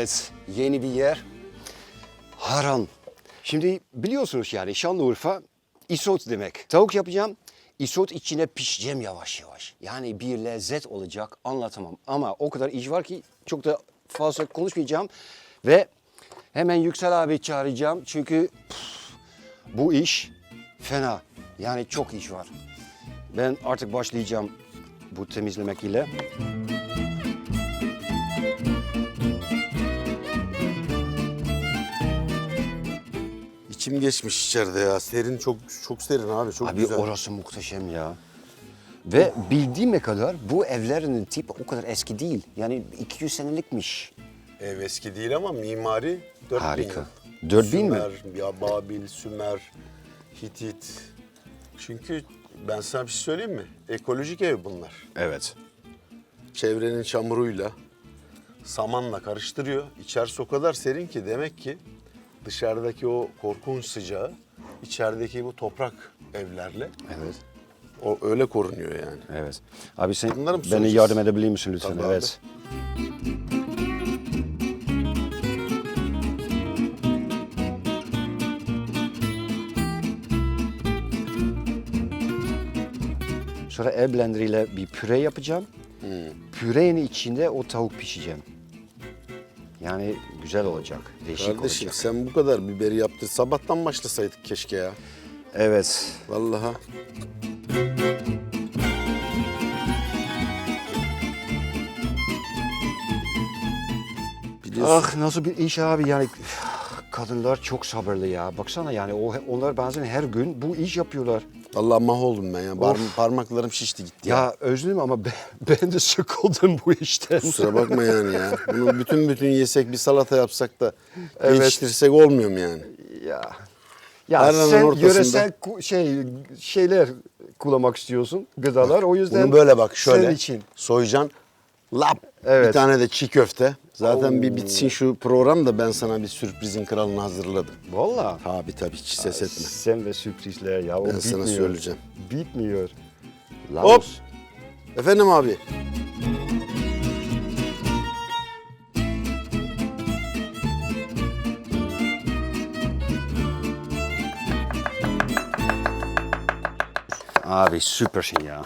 Evet, yeni bir yer. Haran. Şimdi biliyorsunuz yani Şanlıurfa isot demek. Tavuk yapacağım. Isot içine pişeceğim yavaş yavaş. Yani bir lezzet olacak anlatamam. Ama o kadar iş var ki çok da fazla konuşmayacağım. Ve hemen Yüksel abi çağıracağım. Çünkü püf, bu iş fena. Yani çok iş var. Ben artık başlayacağım bu temizlemek ile. İçim geçmiş içeride ya. Serin çok çok serin abi. Çok Abi güzel. orası muhteşem ya. Ve bildiğime kadar bu evlerin tipi o kadar eski değil. Yani 200 senelikmiş. Ev eski değil ama mimari 4000 Harika. yıl. 4000 mi? Sümer, ya Babil, Sümer, Hitit. Çünkü ben sana bir şey söyleyeyim mi? Ekolojik ev bunlar. Evet. Çevrenin çamuruyla, samanla karıştırıyor. İçerisi o kadar serin ki demek ki dışarıdaki o korkunç sıcağı içerideki bu toprak evlerle Evet. o öyle korunuyor yani. Evet. Abi sen Bunları mı beni soracağız? yardım edebilir misin lütfen? Tabii abi. evet. Sonra el blender ile bir püre yapacağım. Hmm. Pürenin içinde o tavuk pişeceğim. Yani güzel olacak, değişik Kardeşim olacak. sen bu kadar biberi yaptır. Sabahtan başlasaydık keşke ya. Evet. Vallahi. Biliyorsun. Ah nasıl bir iş abi yani kadınlar çok sabırlı ya. Baksana yani o onlar bazen her gün bu iş yapıyorlar. Vallahi mahvoldum ben ya. Of. parmaklarım şişti gitti ya. Ya özledim ama ben, ben de sıkıldım bu işten. Kusura bakma yani ya. Bunu bütün bütün yesek bir salata yapsak da Evet. yetiştirsek olmuyor mu yani? ya. Ya Tarlanın sen ortasında- yöresel ku- şey şeyler kullanmak istiyorsun gıdalar o yüzden Bunu böyle bak şöyle senin için. soyacaksın. Lap. Evet. Bir tane de çiğ köfte. Zaten bir bitsin şu program da ben sana bir sürprizin kralını hazırladım. Vallahi. Tabii tabii hiç ses etme. Sen ve sürprizler ya o Ben bitmiyor. sana söyleyeceğim. Bitmiyor. Hop. Laos. Efendim abi. Abi süpersin ya.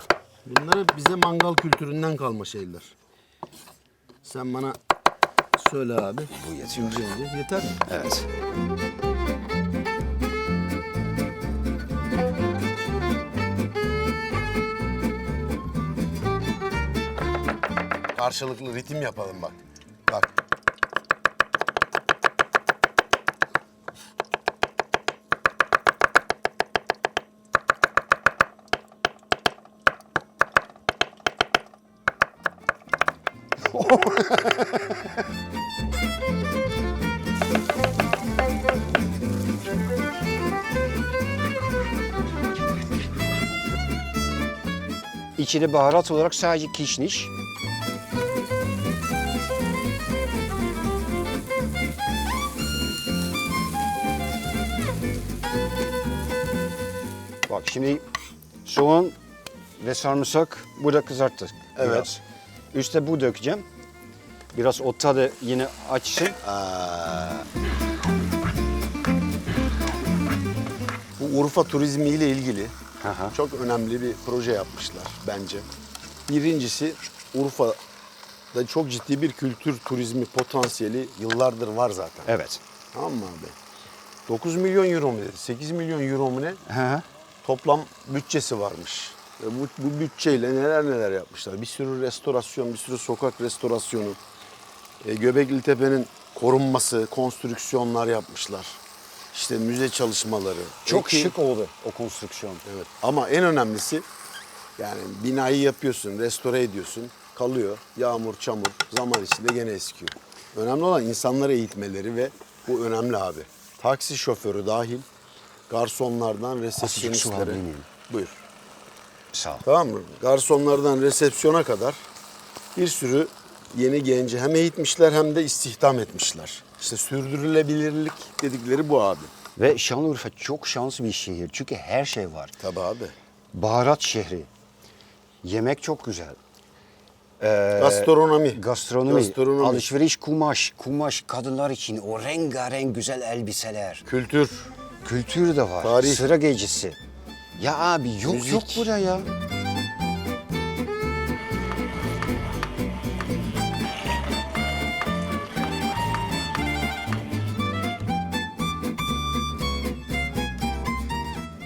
Bunlar hep bize mangal kültüründen kalma şeyler. Sen bana söyle abi. Bu yetiyor. Önce yeter mi? Evet. Karşılıklı ritim yapalım bak. Bak. İçine baharat olarak sadece kişniş. Bak şimdi soğan ve sarımsak burada kızarttık. Evet. Biraz. Üste bu dökeceğim. Biraz o tadı yine açsın. Aa. Bu Urfa turizmi ile ilgili hı. çok önemli bir proje yapmışlar bence. Birincisi Urfa'da çok ciddi bir kültür turizmi potansiyeli yıllardır var zaten. Evet. Tamam mı abi? 9 milyon euro mu dedi? 8 milyon euro mu ne? Hı. Toplam bütçesi varmış. Ve bu, bu bütçeyle neler neler yapmışlar. Bir sürü restorasyon, bir sürü sokak restorasyonu. E, Göbekli Tepe'nin korunması, konstrüksiyonlar yapmışlar. İşte müze çalışmaları. Çok Peki- şık oldu o konstrüksiyon. Evet. Ama en önemlisi yani binayı yapıyorsun, restore ediyorsun, kalıyor. Yağmur, çamur zaman içinde gene eskiyor. Önemli olan insanları eğitmeleri ve bu önemli abi. Taksi şoförü dahil garsonlardan resepsiyonistlere. Buyur. Sağ ol. Tamam mı? Garsonlardan resepsiyona kadar bir sürü yeni genci hem eğitmişler hem de istihdam etmişler. İşte sürdürülebilirlik dedikleri bu abi. Ve Şanlıurfa çok şanslı bir şehir. Çünkü her şey var. Tabii abi. Baharat şehri. Yemek çok güzel. Gastronomi. Gastronomi, Gastronomi. alışveriş, kumaş, kumaş kadınlar için o rengarenk güzel elbiseler. Kültür. Kültür de var. Tarih. Sıra gecesi. Ya abi yok Müzik. yok burada ya.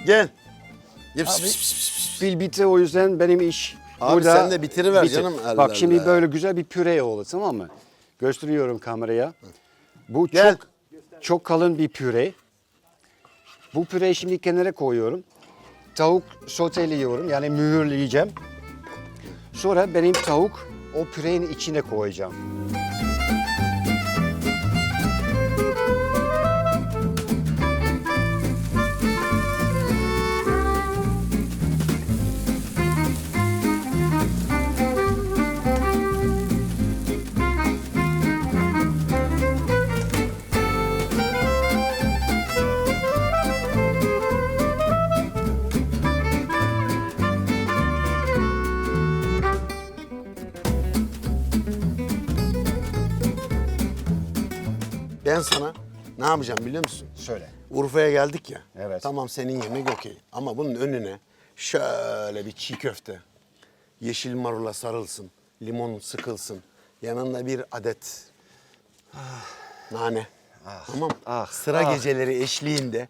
Gel. Abi, Bil bitti o yüzden benim iş Abi sen de bitiriver bitti. canım, Bak şimdi Allah. böyle güzel bir püre oldu tamam mı? Gösteriyorum kameraya. Bu Gel. çok çok kalın bir püre. Bu püreyi şimdi kenara koyuyorum. Tavuk soteliyorum yani mühürleyeceğim. Sonra benim tavuk o pürenin içine koyacağım. Ben sana ne yapacağım biliyor musun? Söyle. Urfa'ya geldik ya. Evet. Tamam senin yemek okey. Ama bunun önüne şöyle bir çiğ köfte. Yeşil marula sarılsın. Limon sıkılsın. Yanında bir adet nane. tamam. ah, Sıra ah. geceleri eşliğinde,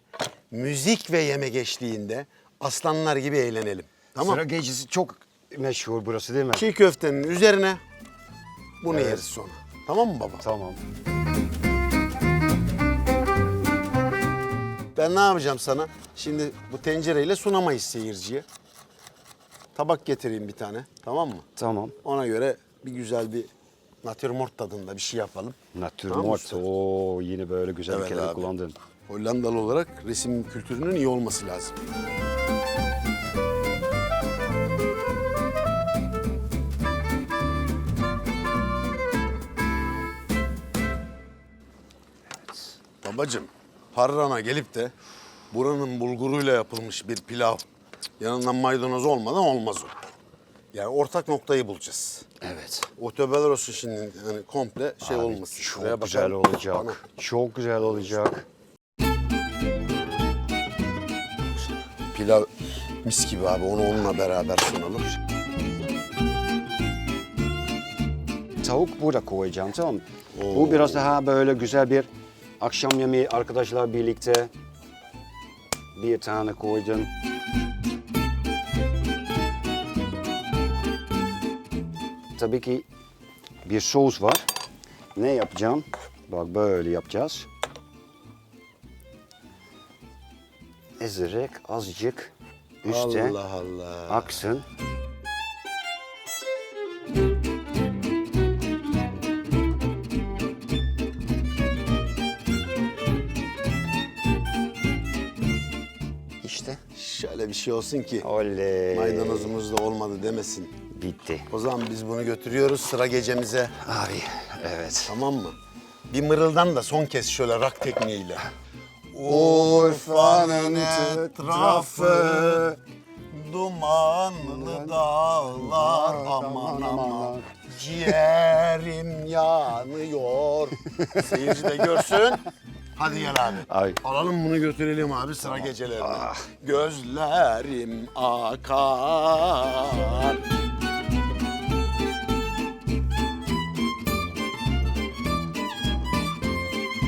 müzik ve yemek eşliğinde aslanlar gibi eğlenelim. Tamam. Sıra gecesi çok meşhur burası değil mi? Çiğ köftenin üzerine bunu yeriz sonra. Tamam mı baba? Tamam. Ben ne yapacağım sana? Şimdi bu tencereyle sunamayız seyirciye. Tabak getireyim bir tane. Tamam mı? Tamam. Ona göre bir güzel bir natürmort tadında bir şey yapalım. Tamam Natürmort. usta? Oo yine böyle güzel Evet kelime abi. kullandın. Hollandalı olarak resim kültürünün iyi olması lazım. Babacım, Harran'a gelip de buranın bulguruyla yapılmış bir pilav yanından maydanoz olmadan olmaz o. Yani ortak noktayı bulacağız. Evet. O tövbeler olsun şimdi hani komple şey Abi, olmasın. Çok Şuraya güzel bakar- olacak. Bana. Çok güzel olacak. Pilav mis gibi abi onu onunla beraber sunalım. Tavuk burada koyacağım tamam mı? Bu biraz daha böyle güzel bir akşam yemeği arkadaşlar birlikte bir tane koydum. Tabii ki bir sos var. Ne yapacağım? Bak böyle yapacağız. Ezerek azıcık üstte Allah Allah. aksın. Bir şey olsun ki Oley. maydanozumuz da olmadı demesin. Bitti. O zaman biz bunu götürüyoruz sıra gecemize. Abi evet. Tamam mı? Bir mırıldan da son kez şöyle rak tekniğiyle. Urfa'nın etrafı dumanlı dağlar aman aman ciğerim yanıyor. Seyirci de görsün. Hadi gel abi. Ay. Alalım bunu götürelim abi sıra gecelerine. Gözlerim akar.